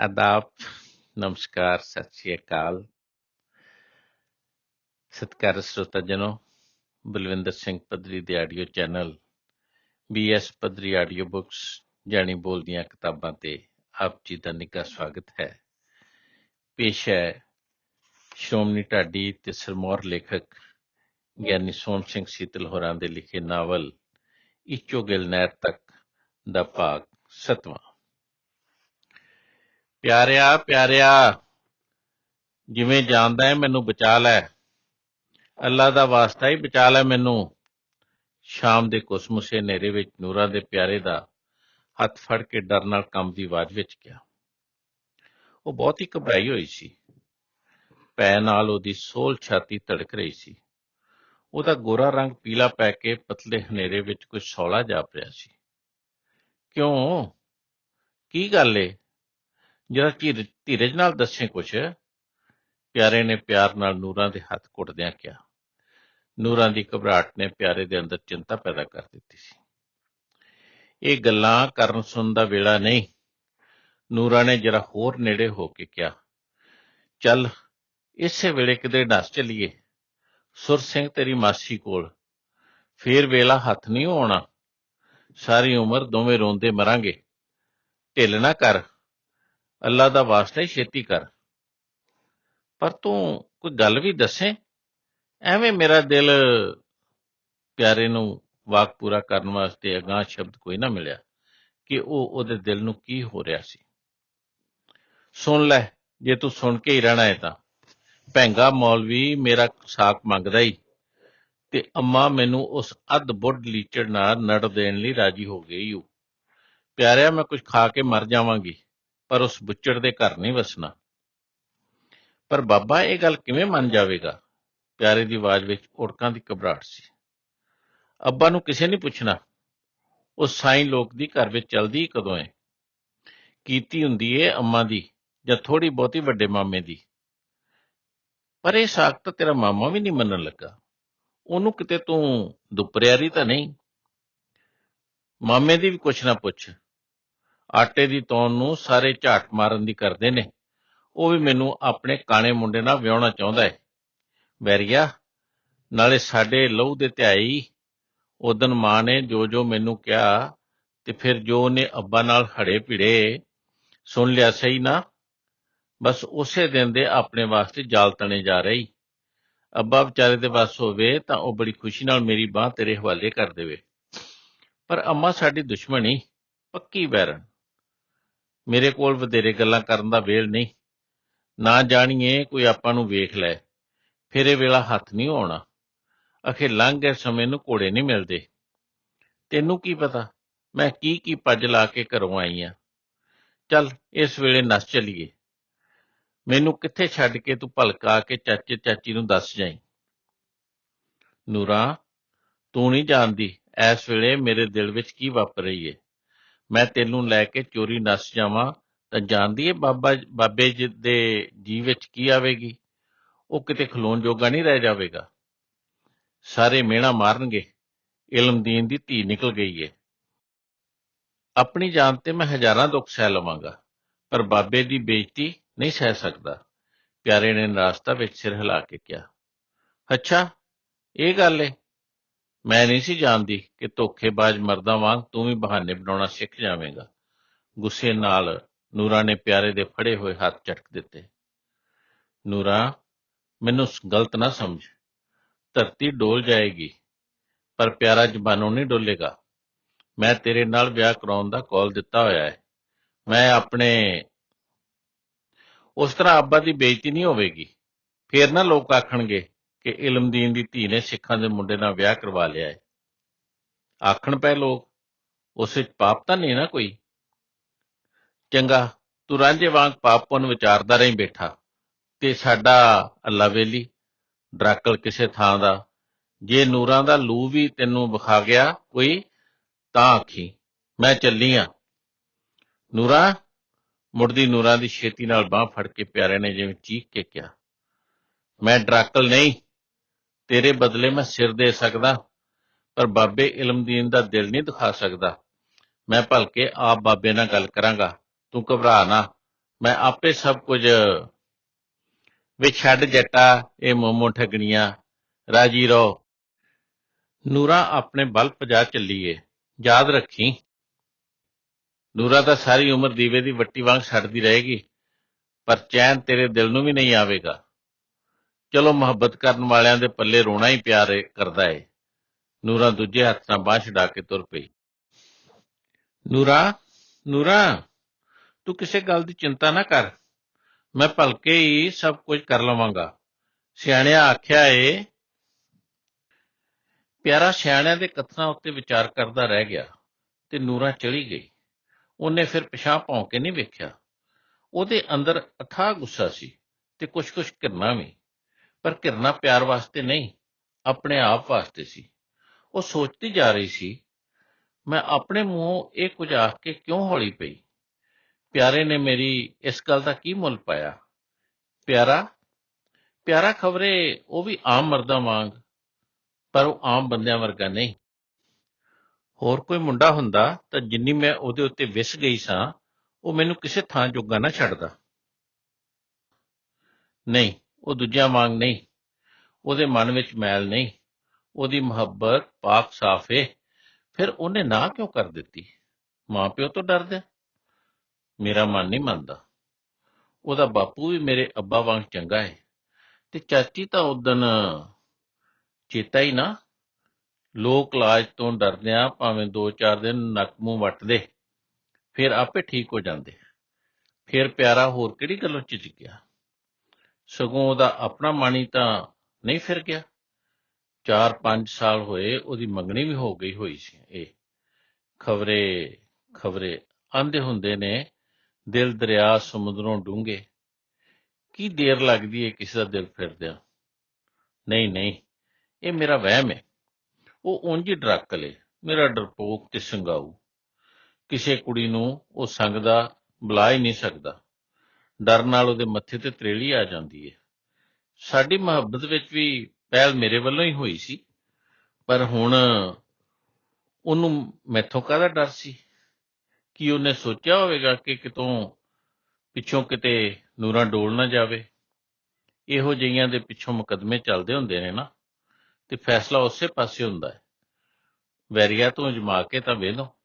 ਆਦਾਬ ਨਮਸਕਾਰ, ਸਤਿ ਸ਼੍ਰੀ ਅਕਾਲ। ਸਤਿਕਾਰ ਸਰੋਤਾ ਜਨੋ, ਬਲਵਿੰਦਰ ਸਿੰਘ ਪਦਰੀ ਦੇ audio channel BS Padri audio books ਜਾਣੀ ਬੋਲਦੀਆਂ ਕਿਤਾਬਾਂ ਤੇ ਆਪ ਜੀ ਦਾ ਨਿੱਘਾ ਸਵਾਗਤ ਹੈ। ਪੇਸ਼ ਹੈ ਸ਼੍ਰੋਮਣੀ ਢਾਡੀ ਤੇ ਸਰਮੌਰ ਲੇਖਕ ਗਿਆਨੀ ਸੋਮ ਸਿੰਘ ਸੀਤਲ ਹੋਰਾਂ ਦੇ ਲਿਖੇ ਨਾਵਲ ਇਚੋ ਗਿਲ ਤੱਕ ਦਾ ਭਾਗ ਸਤਵਾਂ। ਪਿਆਰਿਆ ਪਿਆਰਿਆ, ਜਿਵੇਂ ਜਾਣਦਾ ਹੈ ਮੈਨੂੰ ਬਚਾ ਲੈ। ਅੱਲਾ ਦਾ ਵਾਸਤਾ ਹੀ ਬਚਾ ਲੈ ਮੈਨੂੰ। ਸ਼ਾਮ ਦੇ ਕੁਸਮੁਸੇ ਹਨੇਰੇ ਵਿੱਚ ਨੂਰਾਂ ਦੇ ਪਿਆਰੇ ਦਾ ਹੱਥ ਫੜ ਕੇ ਡਰ ਨਾਲ ਕੰਮ ਦੀ ਆਵਾਜ਼ ਵਿੱਚ ਗਿਆ। ਉਹ ਬਹੁਤ ਹੀ ਘਬਰਾਈ ਹੋਈ ਸੀ। ਪੈ ਨਾਲ ਉਹਦੀ ਸੋਲ ਛਾਤੀ ਧੜਕ ਰਹੀ ਸੀ। ਉਹਦਾ ਗੋਰਾ ਰੰਗ ਪੀਲਾ ਪੈ ਕੇ ਪਤਲੇ ਹਨੇਰੇ ਵਿੱਚ ਕੁਝ ਸੌਲਾ ਜਾਪ ਰਿਹਾ ਸੀ। ਕਿਉਂ? ਕੀ ਗੱਲ ਏ? ਜਰਾ ਧੀਰ- ਧੀਰਜ ਨਾਲ ਦੱਸੇ ਕੁਛ, ਪਿਆਰੇ ਨੇ ਪਿਆਰ ਨਾਲ ਨੂਰਾਂ ਦੇ ਹੱਥ ਘੁੱਟਦਿਆਂ ਕਿਹਾ। ਨੂਰਾਂ ਦੀ ਘਬਰਾਹਟ ਨੇ ਪਿਆਰੇ ਦੇ ਅੰਦਰ ਚਿੰਤਾ ਪੈਦਾ ਕਰ ਦਿੱਤੀ ਸੀ। ਇਹ ਗੱਲਾਂ ਕਰਨ ਸੁਣ ਦਾ ਵੇਲਾ ਨਹੀਂ। ਨੂਰਾਂ ਨੇ ਜਰਾ ਹੋਰ ਨੇੜੇ ਹੋ ਕੇ ਕਿਹਾ, ਚੱਲ, ਇਸੇ ਵੇਲੇ ਕਿਤੇ ਨੱਸ ਚਲੀਏ। ਸੁਰ ਸਿੰਘ ਤੇਰੀ ਮਾਸੀ ਕੋਲ। ਫੇਰ ਵੇਲਾ ਹੱਥ ਨਹੀਂ ਆਉਣਾ। ਸਾਰੀ ਉਮਰ ਦੋਵੇਂ ਰੋਂਦੇ ਮਰਾਂਗੇ। ਢਿੱਲ ਨਾ ਕਰ। ਅੱਲਾ ਦਾ ਵਾਸਤੇ ਛੇਤੀ ਕਰ। ਪਰ ਤੂੰ ਕੋਈ ਗੱਲ ਵੀ ਦੱਸੇ? ਐਵੇਂ ਮੇਰਾ ਦਿਲ ਪਿਆਰੇ ਨੂੰ ਵਾਕ ਪੂਰਾ ਕਰਨ ਵਾਸਤੇ ਅਗਾਂਹ ਸ਼ਬਦ ਕੋਈ ਨਾ ਮਿਲਿਆ ਕਿ ਉਹ ਉਹਦੇ ਦਿਲ ਨੂੰ ਕੀ ਹੋ ਰਿਹਾ ਸੀ। ਸੁਣ ਲੈ, ਜੇ ਤੂੰ ਸੁਣ ਕੇ ਹੀ ਰਹਿਣਾ ਹੈ ਤਾਂ। ਭੈਂਗਾ ਮੌਲਵੀ ਮੇਰਾ ਸਾਕ ਮੰਗਦਾ ਹੀ ਤੇ ਅੰਮਾ ਮੈਨੂੰ ਉਸ ਅੱਧ ਬੁੱਢ ਲੀਚੜ ਨਾਲ ਨੜ ਦੇਣ ਲਈ ਰਾਜੀ ਹੋ ਗਈ ਓ ਪਿਆਰਿਆ, ਮੈਂ ਕੁਝ ਖਾ ਕੇ ਮਰ ਜਾਵਾਂਗੀ। ਪਰ ਉਸ ਬੁੱਚੜ ਦੇ ਘਰ ਨਹੀਂ ਵਸਣਾ। ਪਰ ਬਾਬਾ ਇਹ ਗੱਲ ਕਿਵੇਂ ਮੰਨ ਜਾਵੇਗਾ? ਪਿਆਰੇ ਦੀ ਆਵਾਜ਼ ਵਿੱਚ ਉੜਕਾਂ ਦੀ ਘਬਰਾਹਟ ਸੀ। ਅੱਬਾ ਨੂੰ ਕਿਸੇ ਨਹੀਂ ਪੁੱਛਣਾ, ਉਹ ਸਾਈਂ ਲੋਕ ਦੀ ਘਰ ਵਿੱਚ ਚਲਦੀ ਕਦੋਂ ਹੈ ਕੀਤੀ ਹੁੰਦੀ ਏ ਅੰਮਾ ਦੀ ਜਾਂ ਥੋੜੀ ਬਹੁਤੀ ਵੱਡੇ ਮਾਮੇ ਦੀ? ਪਰ ਇਹ ਸਾਕ ਤੇਰਾ ਮਾਮਾ ਵੀ ਨਹੀਂ ਮੰਨਣ ਲੱਗਾ। ਉਹਨੂੰ ਕਿਤੇ ਤੂੰ ਦੁਪਰਿਆਰੀ ਤਾਂ ਨਹੀਂ? ਮਾਮੇ ਦੀ ਵੀ ਕੁਛ ਨਾ ਪੁੱਛ। ਆਟੇ ਦੀ ਤੌਣ ਨੂੰ ਸਾਰੇ ਝਾਟ ਮਾਰਨ ਦੀ ਕਰਦੇ ਨੇ। ਉਹ ਵੀ ਮੈਨੂੰ ਆਪਣੇ ਕਾਣੇ ਮੁੰਡੇ ਨਾਲ ਵਿਆਹਣਾ ਚਾਹੁੰਦਾ ਹੈ। ਬੈਰੀਆ ਨਾਲੇ ਸਾਡੇ ਲਹੂ ਦੇ ਧਿਆਈ ਉਦਨ ਮਾਂ ਨੇ ਜੋ ਜੋ ਮੈਨੂੰ ਕਿਹਾ ਤੇ ਫਿਰ ਜੋ ਉਹਨੇ ਅੱਬਾ ਨਾਲ ਹੜੇ ਭਿੜੇ ਸੁਣ ਲਿਆ ਸਹੀ ਨਾ? ਬਸ ਉਸੇ ਦਿਨ ਦੇ ਆਪਣੇ ਵਾਸਤੇ ਜਾਲ ਤਣੇ ਜਾ ਰਹੀ। ਅੱਬਾ ਵਿਚਾਰੇ ਦੇ ਵੱਸ ਹੋਵੇ ਤਾਂ ਉਹ ਬੜੀ ਖੁਸ਼ੀ ਨਾਲ ਮੇਰੀ ਬਾਹ ਤੇਰੇ ਹਵਾਲੇ ਕਰ ਦੇਵੇ। ਪਰ ਅੰਮਾ ਸਾਡੀ ਦੁਸ਼ਮਣੀ, ਪੱਕੀ ਵੈਰਨ ਮੇਰੇ ਕੋਲ ਵਧੇਰੇ ਗੱਲਾਂ ਕਰਨ ਦਾ ਵੇਲ ਨਹੀਂ। ਨਾ ਜਾਣੀਏ, ਕੋਈ ਆਪਾਂ ਨੂੰ ਵੇਖ ਲੈ। ਫਿਰ ਇਹ ਵੇਲਾ ਹੱਥ ਨਹੀਂ ਆਉਣਾ। ਅਖੇ ਲੰਘ ਗਏ ਸਮੇਂ ਨੂੰ ਘੋੜੇ ਨਹੀਂ ਮਿਲਦੇ। ਤੈਨੂੰ ਕੀ ਪਤਾ? ਮੈਂ ਕੀ ਕੀ ਪੱਜ ਲਾ ਕੇ ਘਰੋਂ ਆਈ ਆ। ਚੱਲ, ਇਸ ਵੇਲੇ ਨੱਸ ਚਲੀਏ। ਮੈਨੂੰ ਕਿੱਥੇ ਛੱਡ ਕੇ ਤੂੰ ਭਲਕਾ ਕੇ ਚਾਚੇ ਚਾਚੀ ਨੂੰ ਦੱਸ ਜਾਈ? ਨੂਰਾ, ਤੂੰ ਨਹੀਂ ਜਾਣਦੀ ਇਸ ਵੇਲੇ ਮੇਰੇ ਦਿਲ ਵਿੱਚ ਕੀ ਵਾਪਰ ਰਹੀ ਏ। ਮੈਂ ਤੈਨੂੰ ਲੈ ਕੇ ਚੋਰੀ ਨੱਸ ਜਾਵਾਂ, ਤਾਂ ਜਾਣਦੀ ਏ ਬਾਬਾ ਬਾਬੇ ਜੀ ਦੇ ਜੀ ਵਿੱਚ ਕੀ ਆਵੇਗੀ? ਉਹ ਕਿਤੇ ਖਲੋਣ ਜੋਗਾ ਨਹੀਂ ਰਹਿ ਜਾਵੇਗਾ। ਸਾਰੇ ਮਿਹਣਾ ਮਾਰਨਗੇ। ਇਲਮਦੀਨ ਦੀ ਧੀ ਨਿਕਲ ਗਈ ਏ। ਆਪਣੀ ਜਾਨ ਤੇ ਮੈਂ ਹਜ਼ਾਰਾਂ ਦੁੱਖ ਸਹਿ ਲਵਾਂਗਾ, ਪਰ ਬਾਬੇ ਦੀ ਬੇਇੱਜ਼ਤੀ ਨਹੀਂ ਸਹਿ ਸਕਦਾ। ਪਿਆਰੇ ਨੇ ਰਾਸਤਾ ਵਿੱਚ ਸਿਰ ਹਿਲਾ ਕੇ ਕਿਹਾ, ਅੱਛਾ, ਇਹ ਗੱਲ ਏ। ਮੈਂ ਨਹੀਂ ਸੀ ਜਾਣਦੀ ਕਿ ਧੋਖੇਬਾਜ਼ ਮਰਦਾਂ ਵਾਂਗ ਤੂੰ ਵੀ ਬਹਾਨੇ ਬਣਾਉਣਾ ਸਿੱਖ ਜਾਵੇਂਗਾ। ਗੁੱਸੇ ਨਾਲ ਨੂਰਾ ਨੇ ਪਿਆਰੇ ਦੇ ਫੜੇ ਹੋਏ ਹੱਥ ਝਟਕ ਦਿੱਤੇ। ਨੂਰਾ, ਮੈਨੂੰ ਗਲਤ ਨਾ ਸਮਝ। ਧਰਤੀ ਡੋਲ ਜਾਏਗੀ, ਪਰ ਪਿਆਰਾ ਜ਼ਬਾਨੋਂ ਨਹੀਂ ਡੋਲੇਗਾ। ਮੈਂ ਤੇਰੇ ਨਾਲ ਵਿਆਹ ਕਰਾਉਣ ਦਾ ਕੌਲ ਦਿੱਤਾ ਹੋਇਆ ਹੈ। ਮੈਂ ਆਪਣੇ, ਉਸ ਤਰ੍ਹਾਂ ਅੱਬਾ ਦੀ ਬੇਇੱਜ਼ਤੀ ਨਹੀਂ ਹੋਵੇਗੀ। ਫੇਰ ਨਾ ਲੋਕ ਆਖਣਗੇ ਕਿ ਇਲਮਦੀਨ ਦੀ ਧੀ ਨੇ ਸਿੱਖਾਂ ਦੇ ਮੁੰਡੇ ਨਾਲ ਵਿਆਹ ਕਰਵਾ ਲਿਆ ਹੈ। ਆਖਣ ਪਏ ਲੋਕ, ਉਸ ਵਿੱਚ ਪਾਪ ਤਾਂ ਨਹੀਂ ਨਾ ਕੋਈ? ਚੰਗਾ, ਤੂੰ ਰਾਂਝੇ ਵਾਂਗ ਪਾਪ ਵਿਚਾਰਦਾ ਰਹੀ ਬੈਠਾ, ਤੇ ਸਾਡਾ ਅੱਲਾ ਵੇਲੀ, ਡਰਾਕਲ ਕਿਸੇ ਥਾਂ ਦਾ, ਜੇ ਨੂਰਾਂ ਦਾ ਲੂ ਵੀ ਤੈਨੂੰ ਵਿਖਾ ਗਿਆ ਕੋਈ, ਤਾਂ ਆਖੀ, ਮੈਂ ਚੱਲੀ ਆ। ਨੂਰਾ, ਮੁੜਦੀ ਨੂਰਾਂ ਦੀ ਛੇਤੀ ਨਾਲ ਬਾਹ ਫੜ ਕੇ ਪਿਆਰੇ ਨੇ ਜਿਵੇਂ ਚੀਖ ਕੇ ਕਿਹਾ, ਮੈਂ ਡਰਾਕਲ ਨਹੀਂ ਤੇਰੇ ਬਦਲੇ ਮੈਂ ਸਿਰ ਦੇ ਸਕਦਾ, ਪਰ ਬਾਬੇ ਇਲਮਦੀਨ ਦਾ ਦਿਲ ਨਹੀਂ ਦਿਖਾ ਸਕਦਾ। ਮੈਂ ਭਲਕੇ ਆਪ ਬਾਬੇ ਨਾਲ ਗੱਲ ਕਰਾਂਗਾ। ਤੂੰ ਘਬਰਾ ਨਾ। ਮੈਂ ਆਪੇ ਸਭ ਕੁਝ ਵੇ ਛੱਡ ਜੱਟਾ ਇਹ ਮੋਮੋ ਠਗਣੀਆਂ। ਰਾਜੀ ਰੋ ਨੂਰਾ ਆਪਣੇ ਬਲ ਪਜਾ ਚੱਲੀਏ। ਯਾਦ ਰੱਖੀ। ਨੂਰਾ ਤਾਂ ਸਾਰੀ ਉਮਰ ਦੀਵੇ ਦੀ ਵੱਟੀ ਵਾਂਗ ਛੱਡਦੀ ਰਹੇਗੀ, ਪਰ ਚੈਨ ਤੇਰੇ ਦਿਲ ਨੂੰ ਵੀ ਨਹੀਂ ਆਵੇਗਾ। ਚਲੋ ਮੁਹੱਬਤ ਕਰਨ ਵਾਲਿਆਂ ਦੇ ਪੱਲੇ ਰੋਣਾ ਹੀ ਪਿਆਰ ਕਰਦਾ ਏ। ਨੂਰਾ ਦੂਜੇ ਹੱਥ ਨਾਲ ਬਾਂਹ ਛਡਾ ਕੇ ਤੁਰ ਪਈ। ਨੂਰਾ ਨੂਰਾ, ਤੂੰ ਕਿਸੇ ਗੱਲ ਦੀ ਚਿੰਤਾ ਨਾ ਕਰ। ਮੈਂ ਭਲਕੇ ਹੀ ਸਭ ਕੁਝ ਕਰ ਲਵਾਂਗਾ। ਸਿਆਣਿਆਂ ਆਖਿਆ ਏ, ਪਿਆਰਾ ਸਿਆਣਿਆਂ ਦੇ ਕਥਨਾਂ ਉੱਤੇ ਵਿਚਾਰ ਕਰਦਾ ਰਹਿ ਗਿਆ ਤੇ ਨੂਰਾ ਚਲੀ ਗਈ। ਉਹਨੇ ਫਿਰ ਪਿਛਾਂ ਭੌਂ ਕੇ ਨਹੀਂ ਵੇਖਿਆ। ਉਹਦੇ ਅੰਦਰ ਅਥਾਹ ਗੁੱਸਾ ਸੀ ਤੇ ਕੁਛ-ਕੁਛ ਘਿਰਨਾ ਵੀ। ਪਰ ਘਿਰਨਾ ਪਿਆਰ ਵਾਸਤੇ ਨਹੀਂ, ਆਪਣੇ ਆਪ ਵਾਸਤੇ ਸੀ। ਉਹ ਸੋਚਦੀ ਜਾ ਰਹੀ ਸੀ, ਮੈਂ ਆਪਣੇ ਮੂੰਹੋਂ ਇਹ ਕੁਝ ਆਖ ਕੇ ਕਿਉਂ ਹੌਲੀ ਪਈ? ਪਿਆਰੇ ਨੇ ਮੇਰੀ ਇਸ ਗੱਲ ਦਾ ਕੀ ਮੁੱਲ ਪਾਇਆ? ਪਿਆਰਾ? ਪਿਆਰਾ ਖਬਰੇ ਉਹ ਵੀ ਆਮ ਮਰਦਾਂ ਵਾਂਗ, ਪਰ ਉਹ ਆਮ ਬੰਦਿਆਂ ਵਰਗਾ ਨਹੀਂ। ਹੋਰ ਕੋਈ ਮੁੰਡਾ ਹੁੰਦਾ ਤਾਂ ਜਿੰਨੀ ਮੈਂ ਉਹਦੇ ਉੱਤੇ ਵਿਸ ਗਈ ਸਾਂ, ਉਹ ਮੈਨੂੰ ਕਿਸੇ ਥਾਂ ਜੋਗਾ ਨਾ ਛੱਡਦਾ। ਨਹੀਂ ਉਹ ਦੂਜਿਆਂ ਵਾਂਗ ਨਹੀਂ। ਉਹਦੇ ਮਨ ਵਿੱਚ ਮੈਲ ਨਹੀਂ। ਉਹਦੀ ਮੁਹੱਬਤ ਪਾਕ ਸਾਫ਼ ਏ। ਫਿਰ ਉਹਨੇ ਨਾ ਕਿਉਂ ਕਰ ਦਿੱਤੀ? ਮਾਪਿਓ ਤੋਂ ਡਰਦੇ ਮੇਰਾ ਮਨ ਨਹੀਂ ਮੰਨਦਾ। ਉਹਦਾ ਬਾਪੂ ਵੀ ਮੇਰੇ ਅੱਬਾ ਵਾਂਗ ਚੰਗਾ ਹੈ ਤੇ ਚਾਚੀ ਤਾਂ ਉਦਨ ਚੇਤਾ ਹੀ ਨਾ। ਲੋਕ ਲਾਜ ਤੋਂ ਡਰਦਿਆਂ ਭਾਵੇਂ 2-4 ਦਿਨ ਨੱਕ ਮੂੰਹ ਵੱਟਦੇ। ਫਿਰ ਆਪੇ ਠੀਕ ਹੋ ਜਾਂਦੇ। ਫਿਰ ਪਿਆਰਾ ਹੋਰ ਕਿਹੜੀ ਗੱਲੋਂ ਚਿਚ ਗਿਆ ਸਗੋਂ ਉਹਦਾ ਆਪਣਾ ਮਾਣੀ ਤਾਂ ਨਹੀਂ ਫਿਰ ਗਿਆ। 4-5 ਸਾਲ ਹੋਏ ਉਹਦੀ ਮੰਗਣੀ ਵੀ ਹੋ ਗਈ ਹੋਈ ਸੀ। ਇਹ ਖਬਰੇ ਖਬਰੇ ਆਂਦੇ ਹੁੰਦੇ ਨੇ, ਦਿਲ ਦਰਿਆ ਸਮੁੰਦਰੋਂ ਡੂੰਘੇ। ਕੀ ਦੇਰ ਲੱਗਦੀ ਏ ਕਿਸੇ ਦਾ ਦਿਲ ਫਿਰਦਿਆਂ? ਨਹੀਂ ਨਹੀਂ, ਇਹ ਮੇਰਾ ਵਹਿਮ ਹੈ ਉਹ ਉਂਝ ਹੀ ਡਰਾਕਲ ਏ ਮੇਰਾ ਡਰਪੋਕ ਤੇ ਸੰਗਾਊ। ਕਿਸੇ ਕੁੜੀ ਨੂੰ ਉਹ ਸੰਗਦਾ ਬੁਲਾ ਹੀ ਨਹੀਂ ਸਕਦਾ। ਡਰ ਨਾਲ ਉਹਦੇ ਮੱਥੇ ਤੇ ਤਰੇਲੀ ਆ ਜਾਂਦੀ ਹੈ। ਸਾਡੀ ਮੁਹੱਬਤ ਵਿੱਚ ਵੀ ਪਹਿਲ ਮੇਰੇ ਵੱਲੋਂ ਹੀ ਹੋਈ ਸੀ, ਪਰ ਹੁਣ ਉਹਨੂੰ ਮੈਥੋਂ ਕਾਹਦਾ ਡਰ ਸੀ? ਕਿ ਉਹਨੇ ਸੋਚਿਆ ਹੋਵੇਗਾ ਕਿ ਕਿਤੋਂ ਪਿੱਛੋਂ ਕਿਤੇ ਨੂਰਾਂ ਡੋਲ ਨਾ ਜਾਵੇ? ਇਹੋ ਜਿਹੀਆਂ ਦੇ ਪਿੱਛੋਂ ਮੁਕਦਮੇ ਚੱਲਦੇ ਹੁੰਦੇ ਨੇ ਨਾ, ਤੇ ਫੈਸਲਾ ਉਸੇ ਪਾਸੇ ਹੁੰਦਾ ਹੈ। ਵੈਰੀਆ ਤੋਂ ਜਮਾ ਕੇ ਤਾਂ ਵੇਖੋ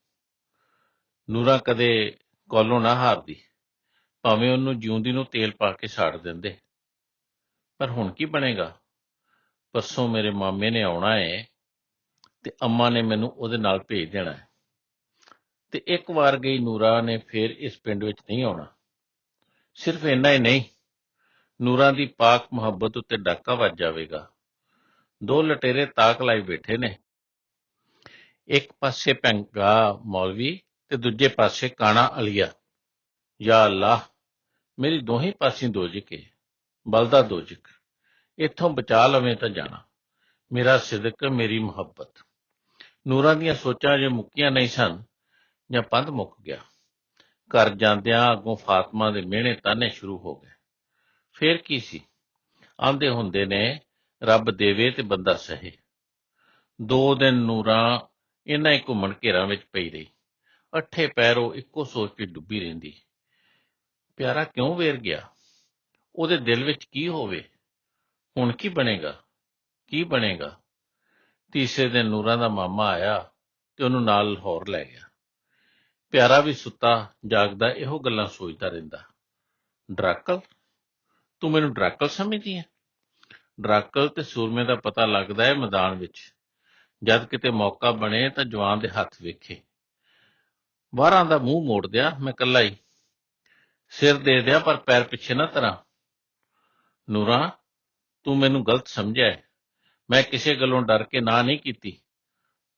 ਨੂਰਾਂ ਕਦੇ ਕੋਲੋਂ ਨਾ ਹਾਰਦੀ। ਭਾਵੇਂ ਉਹਨੂੰ ਜਿਉਂਦੀ ਨੂੰ ਤੇਲ ਪਾ ਕੇ ਸਾੜ ਦਿੰਦੇ। ਪਰ ਹੁਣ ਕੀ ਬਣੇਗਾ? ਪਰਸੋਂ ਮੇਰੇ ਮਾਮੇ ਨੇ ਆਉਣਾ ਏ ਤੇ ਅੰਮਾ ਨੇ ਮੈਨੂੰ ਉਹਦੇ ਨਾਲ ਭੇਜ ਦੇਣਾ ਹੈ ਤੇ ਇੱਕ ਵਾਰ ਗਈ ਨੂਰਾ ਨੇ ਫੇਰ ਇਸ ਪਿੰਡ ਵਿੱਚ ਨਹੀਂ ਆਉਣਾ। ਸਿਰਫ ਇੰਨਾ ਹੀ ਨਹੀਂ, ਨੂਰਾਂ ਦੀ ਪਾਕ ਮੁਹੱਬਤ ਉੱਤੇ ਡਾਕਾ ਵੱਜ ਜਾਵੇਗਾ। ਦੋ ਲਟੇਰੇ ਤਾਕ ਲਾਈ ਬੈਠੇ ਨੇ। ਇੱਕ ਪਾਸੇ ਪੈਂਗਾ ਮੌਲਵੀ ਤੇ ਦੂਜੇ ਪਾਸੇ ਕਾਣਾ ਅਲੀਆ। ਯਾ ਅੱਲਾਹ ਮੇਰੀ ਦੋਹੇ ਪਾਸੇ ਦੋਜਕ ਏ, ਬਲਦਾ ਦੋਜਕ। ਇੱਥੋਂ ਬਚਾ ਲਵੇਂ ਤਾਂ ਜਾਣਾ। ਮੇਰਾ ਸਿਦਕ, ਮੇਰੀ ਮੁਹੱਬਤ। ਨੂਰਾਂ ਦੀਆਂ ਸੋਚਾਂ ਜੇ ਮੁੱਕੀਆਂ ਨਹੀਂ ਸਨ, ਜਾਂ ਪੰਧ ਮੁੱਕ ਗਿਆ। ਘਰ ਜਾਂਦਿਆਂ ਅੱਗੋਂ ਫਾਤਮਾ ਦੇ ਮਿਹਣੇ ਤਾਨੇ ਸ਼ੁਰੂ ਹੋ ਗਏ। ਫੇਰ ਕੀ ਸੀ? ਆਂਦੇ ਹੁੰਦੇ ਨੇ, ਰੱਬ ਦੇਵੇ ਤੇ ਬੰਦਾ ਸਹੇ। ਦੋ ਦਿਨ ਨੂਰਾਂ ਇਹਨਾਂ ਹੀ ਘੁੰਮਣ ਘੇਰਾਂ ਵਿੱਚ ਪਈ ਰਹੀ। ਅੱਠੇ ਪੈਰੋਂ ਇੱਕੋ ਸੋਚ ਚ ਡੁੱਬੀ ਰਹਿੰਦੀ। ਪਿਆਰਾ ਕਿਉਂ ਵੇਰ ਗਿਆ? ਉਹਦੇ ਦਿਲ ਵਿੱਚ ਕੀ ਹੋਵੇ? ਹੁਣ ਕੀ ਬਣੇਗਾ? ਕੀ ਬਣੇਗਾ? ਤੀਸਰੇ ਦਿਨ ਨੂਰਾਂ ਦਾ ਮਾਮਾ ਆਇਆ ਤੇ ਉਹਨੂੰ ਨਾਲ ਲਾਹੌਰ ਲੈ ਗਿਆ। ਪਿਆਰਾ ਵੀ ਸੁੱਤਾ, ਜਾਗਦਾ, ਇਹੋ ਗੱਲਾਂ ਸੋਚਦਾ ਰਹਿੰਦਾ। ਡਰਾਕਲ? ਤੂੰ ਮੈਨੂੰ ਡਰਾਕਲ ਸਮਝਦੀ ਹੈ ਡਰਾਕਲ ਤੇ ਸੂਰਮੇ ਦਾ ਪਤਾ ਲੱਗਦਾ ਹੈ ਮੈਦਾਨ ਵਿੱਚ। ਜਦ ਕਿਤੇ ਮੌਕਾ ਬਣੇ ਤਾਂ ਜਵਾਨ ਦੇ ਹੱਥ ਵੇਖੇ। ਬਾਹਰਾਂ ਦਾ ਮੂੰਹ ਮੋੜ ਦਿਆ, ਮੈਂ ਕੱਲਾ ਹੀ ਸਿਰ ਦੇ ਦਿਆ ਪਰ ਪੈਰ ਪਿੱਛੇ ਨਾ ਤਰਾਂ। ਨੂਰਾ, ਤੂੰ ਮੈਨੂੰ ਗਲਤ ਸਮਝਿਆ ਮੈਂ ਕਿਸੇ ਗੱਲੋਂ ਡਰ ਕੇ ਨਾ ਨਹੀਂ ਕੀਤੀ।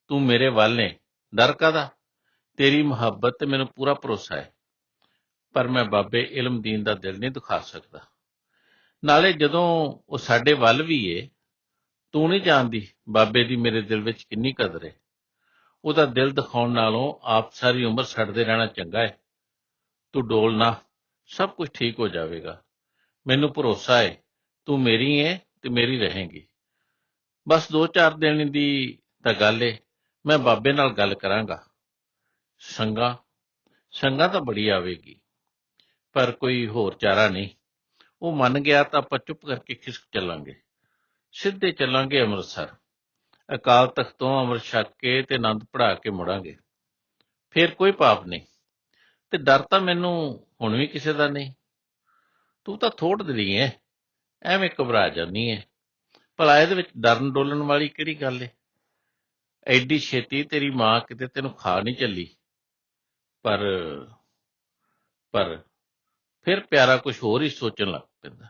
ਤੂੰ ਮੇਰੇ ਵੱਲ ਨੇ। ਡਰ ਕਾਦਾ ਤੇਰੀ ਮੁਹੱਬਤ ਤੇ ਮੈਨੂੰ ਪੂਰਾ ਭਰੋਸਾ ਹੈ। ਪਰ ਮੈਂ ਬਾਬੇ ਇਲਮ ਦੀਨ ਦਾ ਦਿਲ ਨਹੀਂ ਦਿਖਾ ਸਕਦਾ। ਨਾਲੇ ਜਦੋਂ ਉਹ ਸਾਡੇ ਵੱਲ ਵੀ ਏ, ਤੂੰ ਨਹੀਂ ਜਾਣਦੀ ਬਾਬੇ ਦੀ ਮੇਰੇ ਦਿਲ ਵਿੱਚ ਕਿੰਨੀ ਕਦਰ ਹੈ ਉਹਦਾ ਦਿਲ ਦਿਖਾਉਣ ਨਾਲੋਂ ਆਪ ਸਾਰੀ ਉਮਰ ਛੱਡਦੇ ਰਹਿਣਾ ਚੰਗਾ ਹੈ ਤੂੰ ਡੋਲ ਨਾ। ਸਭ ਕੁਝ ਠੀਕ ਹੋ ਜਾਵੇਗਾ। ਮੈਨੂੰ ਭਰੋਸਾ ਹੈ ਤੂੰ ਮੇਰੀ ਹੈ ਤੇ ਮੇਰੀ ਰਹੇਗੀ। ਬਸ 2-4 ਦਿਨ ਦੀ ਤਾਂ ਗੱਲ ਏ, ਮੈਂ ਬਾਬੇ ਨਾਲ ਗੱਲ ਕਰਾਂਗਾ। ਸੰਗਾ ਸੰਗਾ ਤਾਂ ਬੜੀ ਆਵੇਗੀ, ਪਰ ਕੋਈ ਹੋਰ ਚਾਰਾ ਨਹੀਂ। ਉਹ ਮੰਨ ਗਿਆ ਤਾਂ ਆਪਾਂ ਚੁੱਪ ਕਰਕੇ ਖਿਸਕ ਚੱਲਾਂਗੇ। ਸਿੱਧੇ ਚੱਲਾਂਗੇ ਅੰਮ੍ਰਿਤਸਰ। ਅਕਾਲ ਤਖਤ ਤੋਂ ਅੰਮ੍ਰਿਤ ਛਕ ਕੇ ਤੇ ਆਨੰਦ ਪੜਾ ਕੇ ਮੁੜਾਂਗੇ। ਫਿਰ ਕੋਈ ਪਾਪ ਨਹੀਂ। ਤੇ ਡਰ ਤਾਂ ਮੈਨੂੰ ਹੁਣ ਵੀ ਕਿਸੇ ਦਾ ਨਹੀਂ। ਤੂੰ ਤਾਂ ਥੋੜ ਦਿਲੀ ਐ ਐਵੇਂ ਘਬਰਾ ਜਾਂਦੀ ਐ ਭਲਾ ਇਹਦੇ ਵਿੱਚ ਡਰਨ ਡੋਲਣ ਵਾਲੀ ਕਿਹੜੀ ਗੱਲ ਏ? ਐਡੀ ਛੇਤੀ ਤੇਰੀ ਮਾਂ ਕਿਤੇ ਤੈਨੂੰ ਖਾ ਨਹੀਂ ਚੱਲੀ। ਪਰ ਪਰ ਫਿਰ ਪਿਆਰਾ ਕੁਝ ਹੋਰ ਹੀ ਸੋਚਣ ਲੱਗ ਪੈਂਦਾ।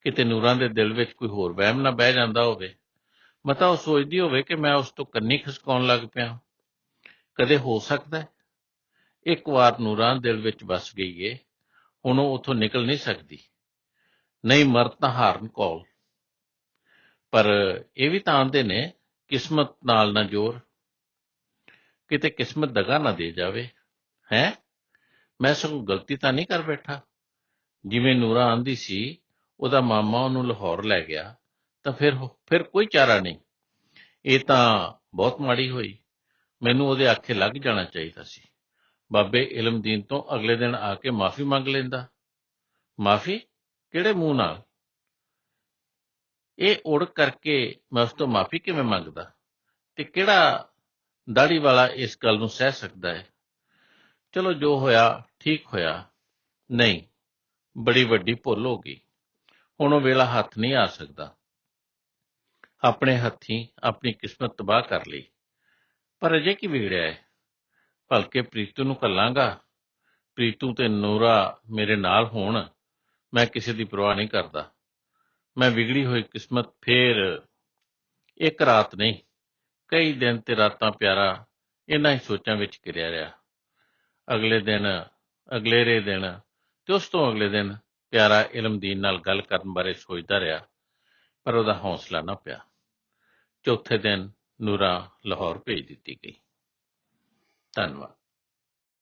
ਕਿਤੇ ਨੂਰਾਂ ਦੇ ਦਿਲ ਵਿੱਚ ਕੋਈ ਹੋਰ ਵਹਿਮ ਨਾ ਬਹਿ ਜਾਂਦਾ ਹੋਵੇ। ਮਤਾ ਉਹ ਸੋਚਦੀ ਹੋਵੇ ਕਿ ਮੈਂ ਉਸ ਤੋਂ ਕੰਨੀ ਖਸਕਾਉਣ ਲੱਗ ਪਿਆ। ਕਦੇ ਹੋ ਸਕਦਾ ਇੱਕ ਵਾਰ ਨੂਰਾਂ ਦਿਲ ਵਿੱਚ ਵਸ ਗਈ ਏ, ਹੁਣ ਉਹ ਉਥੋਂ ਨਿਕਲ ਨਹੀਂ ਸਕਦੀ। ਨਹੀਂ ਮਰਦ ਤਾਂ ਹਾਰਨ ਕੋਲ। ਪਰ ਇਹ ਵੀ ਤਾਂ ਆਂਦੇ ਨੇ, ਕਿਸਮਤ ਨਾਲ ਨਾ ਜੋਰ। ਕਿਤੇ ਕਿਸਮਤ ਦਗਾ ਨਾ ਦੇ ਜਾਵੇ। ਹੈ? ਮੈਂ ਸਗੋਂ ਗਲਤੀ ਤਾਂ ਨਹੀਂ ਕਰ ਬੈਠਾ। ਜਿਵੇਂ ਨੂਰਾ ਆਂਦੀ ਸੀ, ਉਹਦਾ ਮਾਮਾ ਉਹਨੂੰ ਲਾਹੌਰ ਲੈ ਗਿਆ, ਤਾਂ ਫਿਰ ਫਿਰ ਕੋਈ ਚਾਰਾ ਨਹੀਂ। ਇਹ ਤਾਂ ਬਹੁਤ ਮਾੜੀ ਹੋਈ। ਮੈਨੂੰ ਉਹਦੇ ਆਖੇ ਲੱਗ ਜਾਣਾ ਚਾਹੀਦਾ ਸੀ। ਬਾਬੇ ਇਲਮਦੀਨ ਤੋਂ ਅਗਲੇ ਦਿਨ ਆ ਕੇ ਮਾਫੀ ਮੰਗ ਲੈਂਦਾ। ਮਾਫੀ? ਕਿਹੜੇ ਮੂੰਹ ਨਾਲ? ਇਹ ਉੜ ਕਰਕੇ ਮੈਂ ਉਸ ਤੋਂ ਮਾਫੀ ਕਿਵੇਂ ਮੰਗਦਾ? ਤੇ ਕਿਹੜਾ ਦਾੜੀ ਵਾਲਾ ਇਸ ਗੱਲ ਨੂੰ ਸਹਿ ਸਕਦਾ ਹੈ? ਚਲੋ ਜੋ ਹੋਇਆ, ਠੀਕ ਹੋਇਆ। ਨਹੀਂ, ਬੜੀ ਵੱਡੀ ਭੁੱਲ ਹੋ ਗਈ। ਹੁਣ ਉਹ ਵੇਲਾ ਹੱਥ ਨਹੀਂ ਆ ਸਕਦਾ। ਆਪਣੇ ਹੱਥੀਂ ਆਪਣੀ ਕਿਸਮਤ ਤਬਾਹ ਕਰ ਲਈ। ਪਰ ਅਜੇ ਕੀ ਵਿਗੜਿਆ ਹੈ? ਭਲਕੇ ਪ੍ਰੀਤੂ ਨੂੰ ਘੱਲਾਂਗਾ। ਪ੍ਰੀਤੂ ਤੇ ਨੂਰਾ ਮੇਰੇ ਨਾਲ ਹੋਣ, ਮੈਂ ਕਿਸੇ ਦੀ ਪਰਵਾਹ ਨਹੀਂ ਕਰਦਾ। ਮੈਂ ਵਿਗੜੀ ਹੋਈ ਕਿਸਮਤ ਫੇਰ ਇੱਕ ਰਾਤ ਨਹੀਂ, ਕਈ ਦਿਨ ਤੇ ਰਾਤਾਂ ਪਿਆਰਾ ਇਹਨਾਂ ਹੀ ਸੋਚਾਂ ਵਿੱਚ ਕਿਰਿਆ ਰਿਹਾ। ਅਗਲੇ ਦਿਨ, ਅਗਲੇਰੇ ਦਿਨ ਤੇ ਉਸ ਤੋਂ ਅਗਲੇ ਦਿਨ ਪਿਆਰਾ ਇਲਮਦੀਨ ਨਾਲ ਗੱਲ ਕਰਨ ਬਾਰੇ ਸੋਚਦਾ ਰਿਹਾ, ਪਰ ਉਹਦਾ ਹੌਸਲਾ ਨਾ ਪਿਆ। ਚੌਥੇ ਦਿਨ ਨੂਰਾ ਲਾਹੌਰ ਭੇਜ ਦਿੱਤੀ ਗਈ। 淡了。